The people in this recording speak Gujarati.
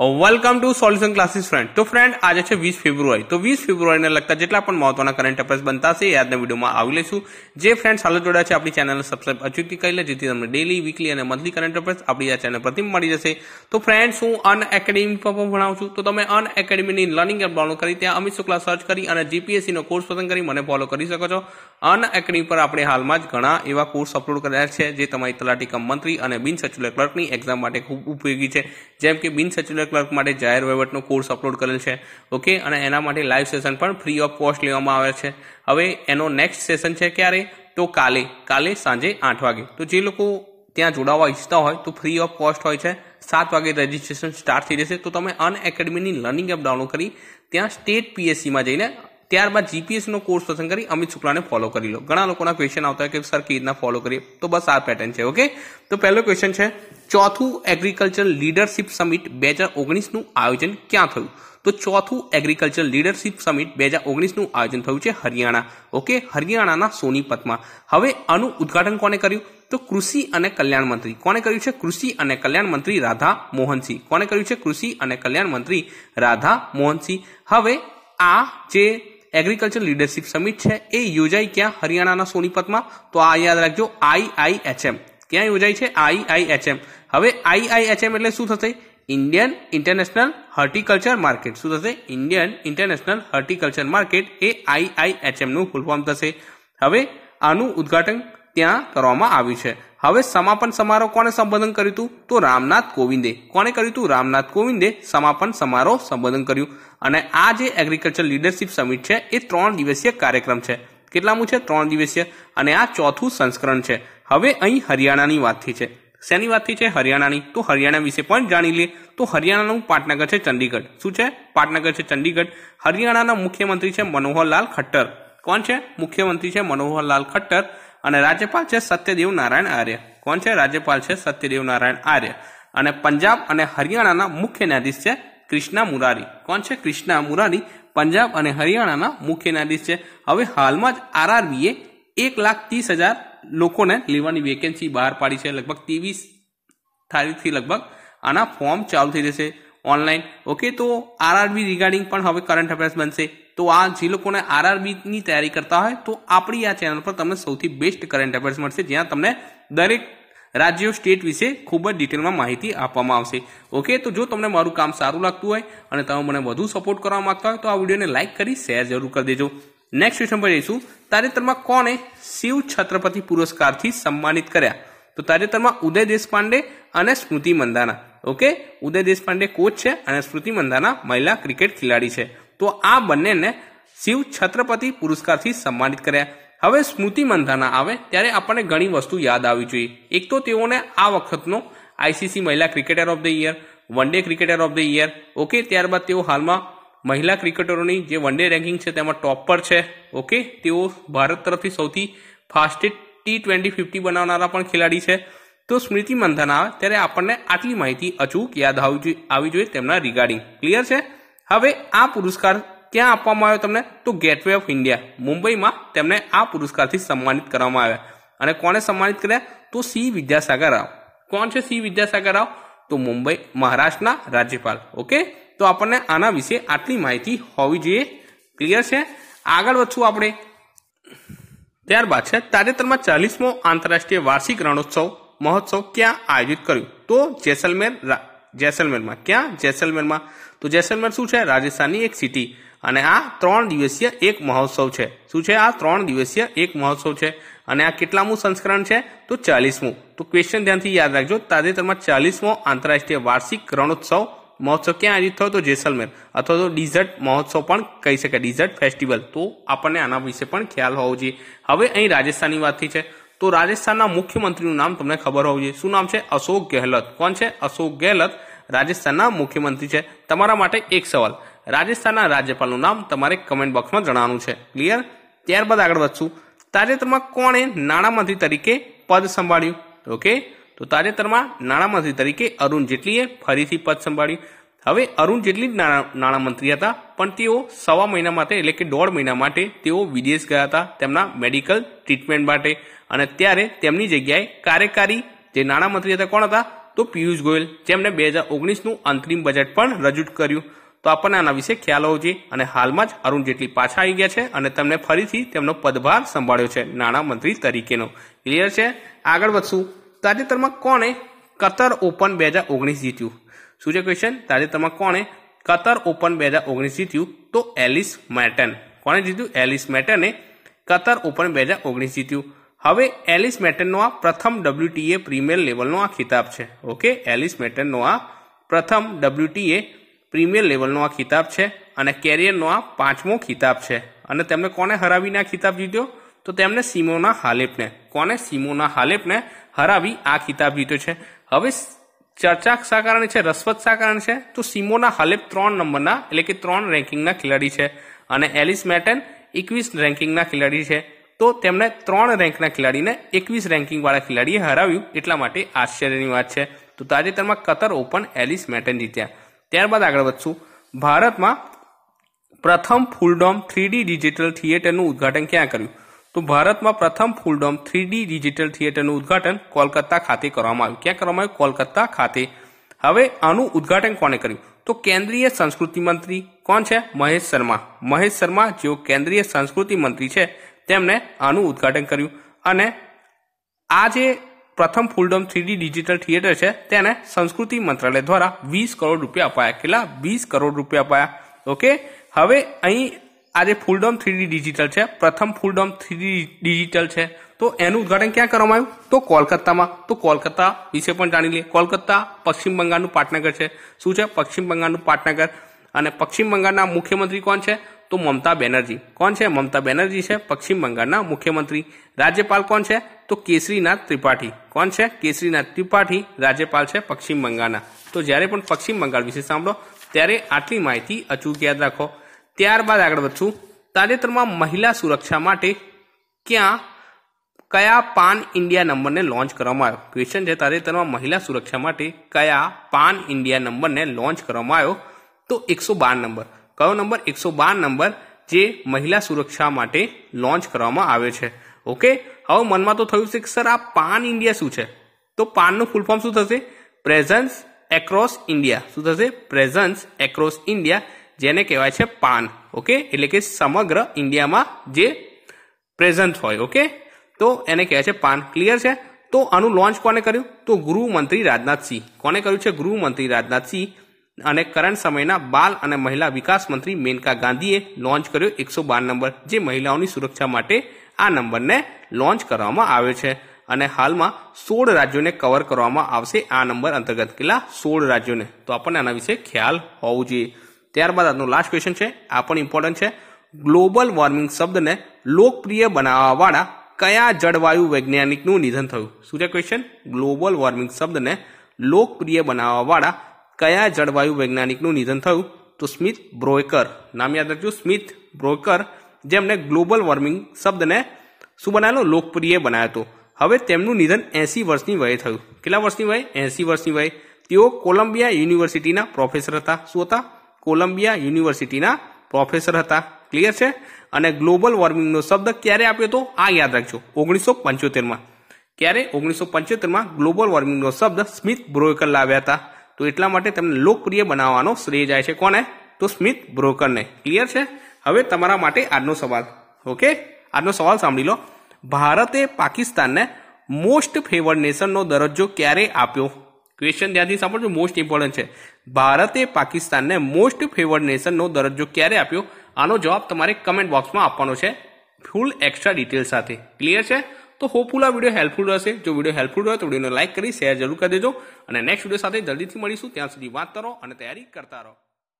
Welcome to solution classes friend તો ફ્રેન્ડ આજે છે વીસ ફેબ્રુઆરી. તો, વીસ ફેબ્રુઆરીને લગતા જેટલા પણ મહત્વના કરંટ અફેર્સ બનતા છે એ આજના વિડીયોમાં આવી લઈશું. જે ફ્રેન્ડ હાલ જોડ્યા છે, આપણી ચેનલને સબસ્ક્રાઇબ અચૂકથી કરી લે, જેથી તમને ડેલી વીકલી અને મંથલી કરંટ અફેર્સ આપણી આ ચેનલ પરથી મળી જશે. તો ફ્રેન્ડ્સ હું અન એકેડેમી પર ભણાવું છું. તો, તમે અન એકેડેમીની લર્નિંગ એપ ડાઉનલોડ કરી, ત્યાં અમિત શુક્લા સર્ચ કરી અને જીપીએસસીનો કોર્સ પસંદ કરી, મને ફોલો કરી શકો છો. અન એકેડેમી પર આપણે હાલમાં જ ઘણા એવા કોર્સ અપલોડ કર્યા છે, જે તમારી તલાટી કમ મંત્રી અને બિન સચિવ ક્લર્કની એક્ઝામ માટે ખૂબ ઉપયોગી છે. જેમ કે બિન સચિવ ક્લર્ક માટે જાહેર વહીવટનો કોર્સ અપલોડ કરેલ છે. ઓકે અને એના માટે લાઈવ સેશન પણ ફ્રી ઓફ કોસ્ટ લેવામાં આવે છે. હવે એનો નેક્સ્ટ સેશન છે ક્યારે? તો કાલે. કાલે સાંજે આઠ વાગે. તો જે લોકો ત્યાં જોડાવા ઈચ્છતા હોય, તો ફ્રી ઓફ કોસ્ટ હોય છે. સાત વાગે રજીસ્ટ્રેશન સ્ટાર્ટ થઈ જશે. તો તમે અન એકેડમીની લર્નિંગ એપ ડાઉનલોડ કરી ત્યાં સ્ટેટ પીએસસીમાં જઈને ત્યારબાદ જીપીએસનો કોર્સ પસંદ કરી અમિત શુક્લાને ફોલો કરી લો. ઘણા લોકોના ક્વેશ્ચન આવતા હોય કે સર કેવી રીતના ફોલો કરીએ? તો બસ આ પેટર્ન છે ઓકે તો પહેલો ક્વેશ્ચન છે, ચોથું એગ્રીકલ્ચર લીડરશિપ સમિટ બે હજાર ઓગણીસનું આયોજન ક્યાં થયું? તો ચોથું એગ્રીકલ્ચર લીડરશિપ સમિટ બે હજાર ઓગણીસનું આયોજન થયું છે હરિયાણા ઓકે હરિયાણાના સોનીપતમાં. હવે આનું ઉદઘાટન કોને કર્યું? તો કૃષિ અને કલ્યાણ મંત્રી. કોને કર્યું છે? કૃષિ અને કલ્યાણ મંત્રી રાધા મોહનસિંહ. કોને કર્યું છે? કૃષિ અને કલ્યાણ મંત્રી રાધા મોહનસિંહ. હવે આ જે એગ્રીકલ્ચર લીડરશિપ સમિટ છે. એ યોજાઈ ક્યાં? હરિયાણાના સોનીપતમાં. તો આ યાદ રાખજો આઈઆઈએચએમ ક્યાં યોજાય છે? આઈઆઈએચએમ હવે આઈઆઈએચએમ એટલે શું થશે? Indian international horticulture market. શું થશે? ઇન્ડિયન ઇન્ટરનેશનલ હર્ટિકલ્ચર માર્કેટ એ આઈઆઈએચએમનું ફૂલ ફોર્મ થશે. હવે આનું ઉદઘાટન ત્યાં કરવામાં આવ્યું છે. હવે સમાપન સમારોહ કોને સંબોધન કર્યું હતું? તો રામનાથ કોવિંદે. કોને કર્યું હતું? રામનાથ કોવિંદે સમાપન સમારોહ સંબોધન કર્યું. અને આ જે એગ્રીકલ્ચર લીડરશિપ સમિટ છે, એ ત્રણ દિવસીય કાર્યક્રમ છે. કેટલામું છે? ત્રણ દિવસીય. અને આ ચોથું સંસ્કરણ છે. હવે અહીં હરિયાણાની વાતથી છે. શેની વાતથી છે? હરિયાણાની. તો હરિયાણા વિશે પણ જાણી લે તો હરિયાણાનું પાટનગર છે ચંડીગઢ. શું છે? પાટનગર છે ચંડીગઢ. હરિયાણાના મુખ્યમંત્રી છે મનોહરલાલ ખટ્ટર. કોણ છે? મુખ્યમંત્રી છે મનોહરલાલ ખટ્ટર. અને રાજ્યપાલ છે સત્યદેવ નારાયણ આર્ય. કોણ છે રાજ્યપાલ છે સત્યદેવ નારાયણ આર્ય? અને પંજાબ અને હરિયાણાના મુખ્ય ન્યાયાધીશ છે કૃષ્ણા મુરારી. કોણ છે કૃષ્ણા મુરારી? પંજાબ અને હરિયાણાના મુખ્ય ન્યાયાધીશ છે. હવે હાલમાં જ આરઆરબીએ એક લાખ ત્રીસ હજાર લોકોને લેવાની વેકેન્સી બહાર પાડી છે. લગભગ ત્રેવીસ તારીખથી લગભગ આના ફોર્મ ચાલુ થઈ જશે ઓનલાઈન ઓકે તો આરઆરબી રિગાર્ડિંગ પણ હવે કરંટ અફેર્સ બનશે. તો આ જે લોકોને આરઆરબીની તૈયારી કરતા હોય, તો આપણી આ ચેનલ પર તમને સૌથી બેસ્ટ કરંટ અફેર્સ મળશે, જ્યાં તમને દરેક રાજ્યો સ્ટેટ વિશે ખૂબ જ ડિટેલમાં માહિતી આપવામાં આવશે. ઓકે તો જો તમને મારું કામ સારું લાગતું હોય અને તમે મને વધુ સપોર્ટ કરવા માંગતા હોય, તો આ વિડીયોને લાઇક કરી શેર જરૂર કરી દેજો. નેક્સ્ટ ક્વેશ્ચન પર જઈશું. તાજેતરમાં કોને શિવ છત્રપતિ પુરસ્કારથી સન્માનિત કર્યા? તો તાજેતરમાં ઉદય દેશપાંડે અને સ્મૃતિ મંદાના. ઓકે ઉદય દેશપાંડે કોચ છે અને સ્મૃતિ મંદાના મહિલા ક્રિકેટ ખેલાડી છે. તો આ બંનેને શિવ છત્રપતિ પુરસ્કારથી સન્માનિત કર્યા. હવે સ્મૃતિ મંધાના આવે ત્યારે આપણને ઘણી વસ્તુ યાદ આવવી જોઈએ. એક તો તેઓને આ વખતનો આઈસીસી મહિલા cricketer of the year, one day cricketer of the year. Okay, ત્યારબાદ તેઓ હાલમાં મહિલા ક્રિકેટરોની જે વન ડે રેન્કિંગ છે તેમાં ટોપ પર છે. ઓકે, તેઓ ભારત તરફથી સૌથી ફાસ્ટેસ્ટ ટી ટ્વેન્ટી ફિફ્ટી બનાવનારા પણ ખેલાડી છે. તો સ્મૃતિ મંધાના આવે ત્યારે આપણને આટલી માહિતી અચૂક યાદ આવી જોઈએ તેમના રિગાર્ડિંગ. ક્લિયર છે? હવે આ પુરસ્કાર ક્યાં આપવામાં આવ્યો તમને? તો ગેટવે ઓફ ઇન્ડિયા મુંબઈમાં તેમને આ પુરસ્કારથી સન્માનિત કરવામાં આવ્યા. અને કોને સન્માનિત કર્યા? તો સી વિદ્યાસાગર રાવ. કોણ છે સી વિદ્યાસાગર રાવ? તો મુંબઈ, મહારાષ્ટ્રના રાજ્યપાલ. ઓકે? તો આપણને આના વિશે આટલી માહિતી હોવી જોઈએ. ક્લિયર છે? આગળ વધશું આપણે. ત્યારબાદ છે, તાજેતરમાં ચાલીસમો આંતરરાષ્ટ્રીય વાર્ષિક રણોત્સવ, મહોત્સવ ક્યાં આયોજિત કર્યું? તો જેસલમેર જેસલમેરમાં. ક્યાં? જેસલમેરમાં. તો જેસલમેર શું છે? રાજસ્થાનની એક સિટી અને આ ત્રણ દિવસીય એક મહોત્સવ છે. શું છે? આ ત્રણ દિવસીય એક મહોત્સવ છે. અને આ કેટલામું સંસ્કરણ છે? તો ચાલીસમું. તો ક્વેશ્ચન ધ્યાનથી યાદ રાખજો, તાજેતરમાં ચાલીસમો આંતરરાષ્ટ્રીય વાર્ષિક રણોત્સવ મહોત્સવ ક્યાં આયોજિત થયો? તો જેસલમેર. અથવા તો ડિઝર્ટ મહોત્સવ પણ કહી શકાય. ડિઝર્ટ ફેસ્ટિવલ તો આપણને આના વિશે પણ ખ્યાલ હોવો જોઈએ. હવે અહીં રાજસ્થાનની વાતથી છે. તો રાજસ્થાનના મુખ્યમંત્રીનું નામ તમને ખબર હોવું જોઈએ. શું નામ છે? અશોક ગેહલોત. કોણ છે? અશોક ગેહલોત. રાજસ્થાનના મુખ્યમંત્રી છે. તમારા માટે એક સવાલ. રાજસ્થાનના રાજ્યપાલનું નામ તમારે કમેન્ટ બોક્સમાં જણાવવાનું છે. ક્લિયર ત્યારબાદ આગળ વધશું. તાજેતરમાં કોણે નાણામંત્રી તરીકે પદ સંભાળ્યું? ઓકે તો તાજેતરમાં નાણામંત્રી તરીકે અરુણ જેટલીએ ફરીથી પદ સંભાળ્યું. હવે અરુણ જેટલી જ નાણામંત્રી હતા, પણ તેઓ સવા મહિના માટે એટલે કે દોઢ મહિના માટે તેઓ વિદેશ ગયા હતા તેમના મેડિકલ ટ્રીટમેન્ટ માટે. અને ત્યારે તેમની જગ્યાએ કાર્યકારી જે નાણામંત્રી હતા કોણ હતા? તો પિયુષ ગોયલ, જેમણે બે હજાર ઓગણીસનું અંતરિમ બજેટ પણ રજૂ કર્યું. તો આપણને આના વિશે ખ્યાલ હોવો જોઈએ અને હાલમાં જ અરુણ જેટલી પાછા આવી ગયા છે અને તેમને ફરીથી તેમનો પદભાર સંભાળ્યો છે નાણામંત્રી તરીકેનો. ક્લિયર છે? આગળ વધશું. તાજેતરમાં કોણે કતર ઓપન બે હજાર ઓગણીસ જીત્યું? શું છે ક્વેશ્ચન તાજેતરમાં કોણે કતર ઓપન બે હજાર ઓગણીસ જીત્યું? તો એલિસ મેટન. કોણે જીત્યું? એલિસ મેટને કતર ઓપન બે હજાર ઓગણીસ જીત્યું. હવે એલિસ મેટનનો આ પ્રથમ ડબ્લ્યુટીએ પ્રીમિયર લેવલનો આ ખિતાબ છે. ઓકે? એલિસ મેટનનો આ પ્રથમ ડબ્લ્યુટીએ પ્રીમિયર લેવલનો આ ખિતાબ છે અને કેરિયરનો આ પાંચમો ખિતાબ છે. અને તેમણે કોને હરાવીને આ ખિતાબ જીત્યો? તો તેમણે સિમોના હાલેપને. કોને? સિમોના હાલેપને હરાવી આ ખિતાબ જીત્યો છે. હવે ચર્ચા શા કારણે છે? રસપ્રદ શા કારણે છે? તો સિમોના હાલેપ ત્રણ નંબરના એટલે કે ત્રણ રેન્કિંગના ખેલાડી છે. અને એલિસ મેટન એકવીસ રેન્કિંગના ખેલાડી છે. તો તેમણે ત્રણ રેન્કના ખેલાડીને એકવીસ રેન્કિંગવાળા ખેલાડીએ હરાવ્યું, એટલા માટે આશ્ચર્યની વાત છે. તો તાજેતરમાં કતર ઓપન એલિસ મેટન જીત્યા. ત્યારબાદ આગળ વધશું. ભારતમાં પ્રથમ ફૂલડોમ થ્રીડી ડિજિટલ થિયેટરનું ઉદ્ઘાટન ક્યાં કર્યું? તો ભારતમાં પ્રથમ ફૂલડોમ થ્રીડી ડિજિટલ થિયેટરનું ઉદ્ઘાટન કોલકાતા ખાતે કરવામાં આવ્યું. ક્યાં કરવામાં આવ્યું? કોલકાતા ખાતે. હવે આનું ઉદ્ઘાટન કોણે કર્યું? તો કેન્દ્રીય સંસ્કૃતિ મંત્રી કોણ છે? મહેશ શર્મા. મહેશ શર્મા જેઓ કેન્દ્રીય સંસ્કૃતિ મંત્રી છે. તેમણે આનું ઉદ્ઘાટન કર્યું. અને આ જે પ્રથમ ફૂલડોમ થ્રીડી ડિજિટલ થિયેટર છે, તેને સંસ્કૃતિ મંત્રાલય દ્વારા વીસ કરોડ રૂપિયા અપાયા. કેટલા? વીસ કરોડ રૂપિયા અપાયા. ઓકે? હવે અહીં આ જે ફૂલડોમ થ્રીડી ડિજિટલ છે, પ્રથમ ફૂલડોમ થ્રીડી ડિજિટલ છે, તો એનું ઉદઘાટન ક્યાં કરવામાં આવ્યું? તો કોલકાતામાં. તો કોલકાતા વિશે પણ જાણી લઈએ. કોલકાતા પશ્ચિમ બંગાળનું પાટનગર છે. શું છે? પશ્ચિમ બંગાળનું પાટનગર. અને પશ્ચિમ બંગાળના મુખ્યમંત્રી કોણ છે? તો મમતા બેનર્જી. કોણ છે? મમતા બેનર્જી છે, પશ્ચિમ બંગાળના મુખ્યમંત્રી. રાજ્યપાલ કોણ છે? તો કેસરીનાથ ત્રિપાઠી. કોણ છે? કેસરીનાથ ત્રિપાઠી, રાજ્યપાલ છે, પશ્ચિમ બંગાળના. તો જ્યારે પણ પશ્ચિમ બંગાળ વિશે સાંભળો, ત્યારે આટલી માહિતી અચૂક યાદ રાખો. ત્યારબાદ આગળ વધશું. તાજેતરમાં મહિલા સુરક્ષા માટે ક્યાં, કયા પાન ઇન્ડિયા નંબરને લોન્ચ કરવામાં આવ્યો? ક્વેશ્ચન છે, તાજેતરમાં મહિલા સુરક્ષા માટે કયા પાન ઇન્ડિયા નંબરને લોન્ચ કરવામાં આવ્યો? તો એકસો બાર નંબર. કયો નંબર? એકસો બાર નંબર જે મહિલા સુરક્ષા માટે લોન્ચ કરવામાં આવ્યો છે. ઓકે? હવે મનમાં તો થયું છે કે સર આ પાન ઇન્ડિયા શું છે? તો પાનનું ફૂલ ફોર્મ શું થશે? પ્રેઝન્સ એક્રોસ ઇન્ડિયા શું થશે? પ્રેઝન્સ એક્રોસ ઇન્ડિયા જેને કહેવાય છે પાન. ઓકે? એટલે કે સમગ્ર ઇન્ડિયામાં જે પ્રેઝન્ટ હોય. ઓકે? તો એને કહેવાય છે પાન. ક્લિયર છે? તો આનું લોન્ચ કોને કર્યું? તો ગૃહમંત્રી રાજનાથસિંહ. કોને કર્યું છે? ગૃહમંત્રી રાજનાથસિંહ અને કરંટ સમયના બાલ અને મહિલા વિકાસ મંત્રી મેનકા ગાંધીએ લોન્ચ કર્યો એકસો બાર નંબર, જે મહિલાઓની સુરક્ષા માટે આ નંબરને લોન્ચ કરવામાં આવ્યો છે. અને હાલમાં સોળ રાજ્યોને કવર કરવામાં આવશે આ નંબર અંતર્ગત કેટલા? સોળ રાજ્યોને. તો આપણને આના વિશે ખ્યાલ હોવું જોઈએ. ત્યારબાદ આજનો લાસ્ટ ક્વેશ્ચન છે. આ પણ ઇમ્પોર્ટન્ટ છે. ગ્લોબલ વોર્મિંગ શબ્દને લોકપ્રિય બનાવવાવાળા કયા જળવાયુ વૈજ્ઞાનિકનું નિધન થયું? શું છે ક્વેશ્ચન ગ્લોબલ વોર્મિંગ શબ્દને લોકપ્રિય બનાવવાવાળા કયા જળવાયુ વૈજ્ઞાનિકનું નિધન થયું તો સ્મિથ બ્રોકર નામ યાદ રાખજો, સ્મિથ બ્રોકર જેમણે ગ્લોબલ વોર્મિંગ શબ્દને શું બનાવેલો લોકપ્રિય બનાવ્યો હતો. હવે તેમનું નિધન એસી વર્ષની વયે થયું. કેટલા વર્ષની વયે? એસી વર્ષની વયે. તેઓ કોલંબિયા યુનિવર્સિટીના પ્રોફેસર હતા. શું હતા? કોલંબિયા યુનિવર્સિટીના પ્રોફેસર હતા. ક્લિયર છે? અને ગ્લોબલ વોર્મિંગનો શબ્દ ક્યારે આપ્યો હતો? આ યાદ રાખજો. ઓગણીસો પંચોતેરમાં. ક્યારે? ઓગણીસો પંચોતેરમાં ગ્લોબલ વોર્મિંગનો શબ્દ સ્મિથ બ્રોકર લાવ્યા હતા. તો એટલા માટે તેમને લોકપ્રિય બનાવવાનો શ્રેય જાય છે. કોને? તો સ્મિથ બ્રોકરને. ક્લિયર છે? હવે તમારા માટે આજનો સવાલ. ઓકે આજનો સવાલ સાંભળી લો. ભારતે પાકિસ્તાનને મોસ્ટ ફેવર્ડ નેશનનો દરજ્જો ક્યારે આપ્યો? ક્વેશ્ચન ધ્યાનથી સાંભળજો. મોસ્ટ ઇમ્પોર્ટન્ટ છે. ભારતે પાકિસ્તાનને મોસ્ટ ફેવર્ડ નેશનનો દરજ્જો ક્યારે આપ્યો? આનો જવાબ તમારે કમેન્ટ બોક્સમાં આપવાનો છે. ફૂલ એક્સ્ટ્રા ડિટેલ સાથે. ક્લિયર છે? તો હોપફુલ આ વીડિયો હેલ્પફુલ રહેશે. જો વીડિયો હેલ્પફુલ રહ્યો તો વિડીયોને લાઇક કરી શેર જરૂર કરી દેજો. અને નેક્સ્ટ વીડિયો સાથે જલ્દીથી મળીશું. ત્યાં સુધી વાત કરો અને તૈયારી કરતા રહો.